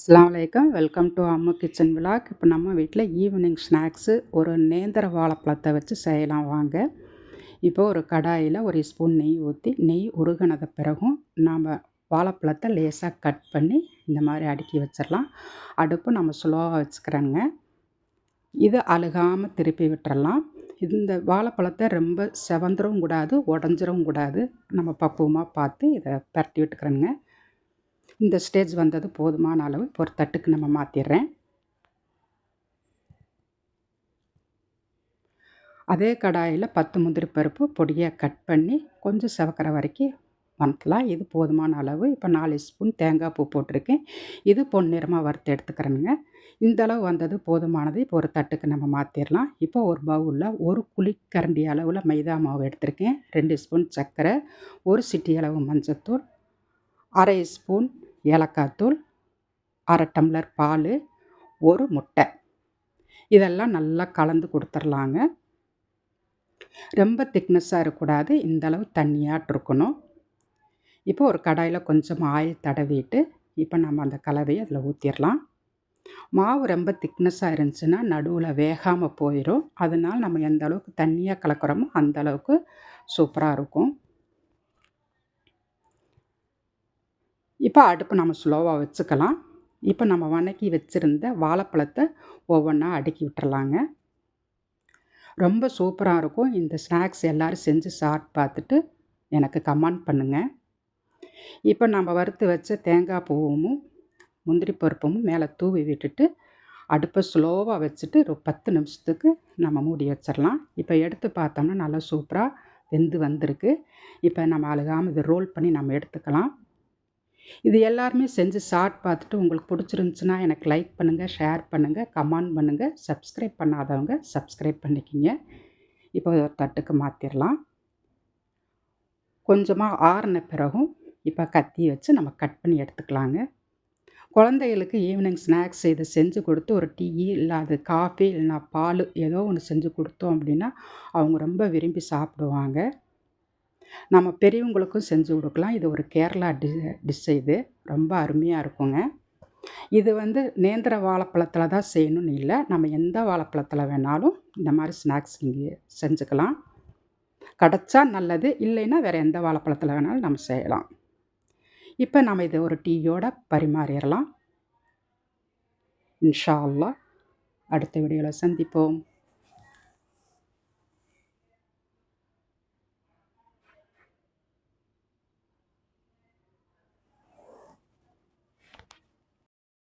அஸ்லாம் வலைக்கம் welcome to Ammu kitchen விழாக் இப்போ நம்ம வீட்டில் ஈவினிங் ஸ்நாக்ஸு ஒரு நேந்திர வாழைப்பழத்தை வச்சு செய்யலாம் வாங்க. இப்போ ஒரு கடாயில் ஒரு ஸ்பூன் நெய் ஊற்றி நெய் உருகினத பிறகும் நாம் வாழைப்பழத்தை லேசாக கட் பண்ணி இந்த மாதிரி அடுக்கி வச்சிடலாம். அடுப்பு நம்ம ஸ்லோவாக வச்சுக்கிறோங்க இது அழுகாமல் திருப்பி விட்டுறலாம். இந்த வாழைப்பழத்தை ரொம்ப செவந்துடவும் கூடாது உடஞ்சிரவும் கூடாது. நம்ம பக்குவமாக பார்த்து இதை பரட்டி விட்டுக்கிறேங்க இந்த ஸ்டேஜ் வந்தது போதுமான அளவு இப்போ ஒரு தட்டுக்கு நம்ம மாற்றிடுறேன் அதே கடாயில் பத்து முந்திரி பருப்பு பொடியாக கட் பண்ணி கொஞ்சம் செவக்கிற வரைக்கும் வந்தலாம் இது போதுமான அளவு. இப்போ நாலு ஸ்பூன் தேங்காய் பூ போட்டிருக்கேன். இது பொன்னிறமாக வறுத்து எடுத்துக்கிறேனுங்க. இந்த அளவு வந்தது போதுமானது. இப்போ ஒரு தட்டுக்கு நம்ம மாற்றிடலாம் இப்போ ஒரு பவுலில் ஒரு குழிக்கரண்டி அளவில் மைதா மாவு எடுத்திருக்கேன். ரெண்டு ஸ்பூன் சர்க்கரை ஒரு சிட்டி அளவு மஞ்சத்தூள் அரை ஸ்பூன் ஏலக்காய் தூள் அரை டம்ளர் பால் ஒரு முட்டை. இதெல்லாம் நல்லா கலந்து கொடுத்துர்லாங்க. ரொம்ப திக்னஸ்ஸாக இருக்கக்கூடாது. இந்தளவு தண்ணியாட்டிருக்கணும் தண்ணியாட்டு இருக்கணும். இப்போ ஒரு கடாயில் கொஞ்சம் ஆயில் தடவிட்டு இப்போ நம்ம அந்த கலவையை அதில் ஊற்றிடலாம் மாவு ரொம்ப திக்னஸ்ஸாக இருந்துச்சுன்னா நடுவில் வேகாமல் போயிடும் அதனால் நம்ம எந்த அளவுக்கு தண்ணியாக கலக்கிறோமோ அந்த அளவுக்கு சூப்பராக இருக்கும். இப்போ அடுப்பு நம்ம ஸ்லோவாக வச்சுக்கலாம். இப்போ நம்ம வணக்கி வச்சுருந்த வாழைப்பழத்தை ஒவ்வொன்றா அடுக்கி விட்டுறலாங்க. ரொம்ப சூப்பராக இருக்கும். இந்த ஸ்நாக்ஸ் எல்லோரும் செஞ்சு சாப்பிட்டு பார்த்துட்டு எனக்கு கமெண்ட் பண்ணுங்கள் இப்போ நம்ம வறுத்து வச்ச தேங்காய் பூவும் முந்திரி பருப்பும் மேலே தூவி விட்டுட்டு அடுப்பை ஸ்லோவாக வச்சுட்டு ஒரு பத்து நிமிஷத்துக்கு நம்ம மூடி வச்சிடலாம். இப்போ எடுத்து பார்த்தோம்னா நல்லா சூப்பராக வெந்து வந்திருக்கு. இப்போ நம்ம அழுகாமல் இதை ரோல் பண்ணி நம்ம எடுத்துக்கலாம். இது எல்லாருமே செஞ்சு ஷார்ட் பார்த்துட்டு உங்களுக்கு பிடிச்சிருந்துச்சுன்னா எனக்கு லைக் பண்ணுங்கள் ஷேர் பண்ணுங்கள் கமெண்ட் பண்ணுங்கள் சப்ஸ்கிரைப் பண்ணாதவங்க சப்ஸ்கிரைப் பண்ணிக்கிங்க. இப்போ ஒரு தட்டுக்கு மாற்றிடலாம் கொஞ்சமாக ஆறின பிறகும் இப்போ கத்தி வச்சு நம்ம கட் பண்ணி எடுத்துக்கலாங்க. குழந்தைகளுக்கு ஈவினிங் ஸ்நாக்ஸ் இதை செஞ்சு கொடுத்து ஒரு டீ இல்லை அது காஃபி இல்லைனா பால் ஏதோ ஒன்று செஞ்சு கொடுத்தோம் அப்படின்னா அவங்க ரொம்ப விரும்பி சாப்பிடுவாங்க. நம்ம பெரியவங்களுக்கும் செஞ்சு கொடுக்கலாம். இது ஒரு கேரளா டி டிஷ் இது. ரொம்ப அருமையாக இருக்குங்க. இது வந்து நேந்திர வாழைப்பழத்தில் தான் செய்யணும்னு இல்லை. நம்ம எந்த வாழைப்பழத்தில் வேணாலும் இந்த மாதிரி ஸ்நாக்ஸ் நீங்கள் செஞ்சுக்கலாம். கிடச்சா நல்லது இல்லைன்னா வேறு எந்த வாழைப்பழத்தில் வேணாலும் நம்ம செய்யலாம். இப்போ நம்ம இதை ஒரு டீயோட பரிமாறிடலாம். இன்ஷா அல்லா அடுத்த வீடியோவில் சந்திப்போம்.